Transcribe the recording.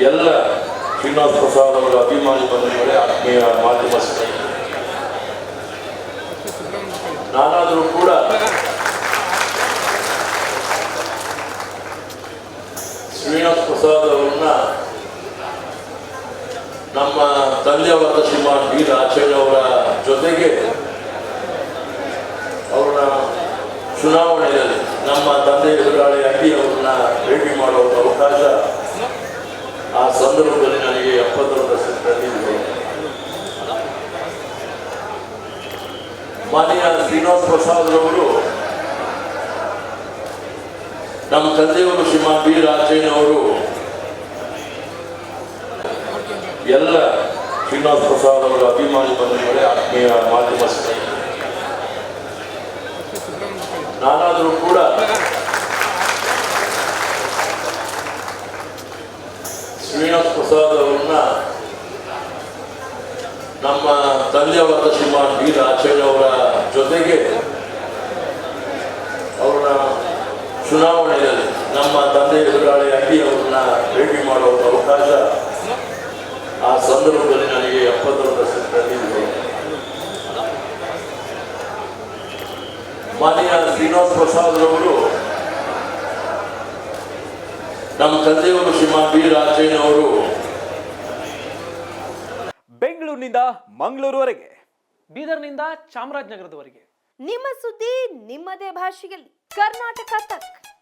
ಎಲ್ಲ ಶ್ರೀನಿವಾಸ ಪ್ರಸಾದ್ ಅವರ ಅಭಿಮಾನಿ ಬಂಧುಗಳೇ ಆತ್ಮೀಯ ಮಾಧ್ಯಮ ನಾನಾದರೂ ಕೂಡ ಶ್ರೀನಿವಾಸ ಪ್ರಸಾದ್ ಅವರನ್ನ ನಮ್ಮ ತಂದೆಯವರ ಶ್ರೀಮಾನ್ ಬಿ ರಾಜೇಂದ್ರ ಅವರ ಜೊತೆಗೆ ಅವರ ಚುನಾವಣೆಯಲ್ಲಿ ನಮ್ಮ ತಂದೆ ಎದುರಾಳಿಯಾಗಿ ಅವ್ರನ್ನ ಭೇಟಿ ಮಾಡೋದು ಸಂದರ್ಭದಲ್ಲಿ ನನಗೆ ಎಪ್ಪತ್ತರ ದಶಕದಲ್ಲಿ ಮಾನ್ಯ ಶ್ರೀನಿವಾಸ್ ಪ್ರಸಾದ್ ಅವರು ನಮ್ಮ ತಂದೆಯವರು ಶ್ರೀಮಾನ್ ಬಿ ರಾಜೇನ್ ಅವರು, ಎಲ್ಲ ಶ್ರೀನಿವಾಸ ಪ್ರಸಾದ್ ಅವರ ಅಭಿಮಾನಿ ಬಂಧುಗಳೇ, ಆತ್ಮೀಯ ಮಾಧ್ಯಮ ಸ್ನೇಹಿತರು. ನಾನಾದರೂ ಕೂಡ ಶ್ರೀನಿವಾಸ ಪ್ರಸಾದ್ ಅವರನ್ನ ನಮ್ಮ ತಂದೆಯವರಾದ ಶ್ರೀಮಾನ್ ಬಿ ರಾಜೇಂದ್ರ ಅವರ ಜೊತೆಗೆ ಅವರ ಚುನಾವಣೆಯಲ್ಲಿ ನಮ್ಮ ತಂದೆ ಎದುರಾಳಿಯಾಗಿ ಅವ್ರನ್ನ ಭೇಟಿ ಮಾಡುವ ಅವಕಾಶ ಆ ಸಂದರ್ಭದಲ್ಲಿ ನನಗೆ ಎಪ್ಪತ್ತರ ದಶಕದಲ್ಲಿ ಮಾನ್ಯ ಶ್ರೀನಿವಾಸ ಪ್ರಸಾದ್ ಅವರು ನಮ್ಮ ತಂದೆಯವರು ಶ್ರೀಮಾನ್ ಬಿ ರಾಜೇನ್ ಅವರು ಬೆಂಗಳೂರಿನಿಂದ ಮಂಗಳೂರುವರೆಗೆ ಬೀದರ್ನಿಂದ ಚಾಮರಾಜನಗರದವರೆಗೆ. ನಿಮ್ಮ ಸುದ್ದಿ ನಿಮ್ಮದೇ ಭಾಷೆಯಲ್ಲಿ. ಕರ್ನಾಟಕ ತಕ್.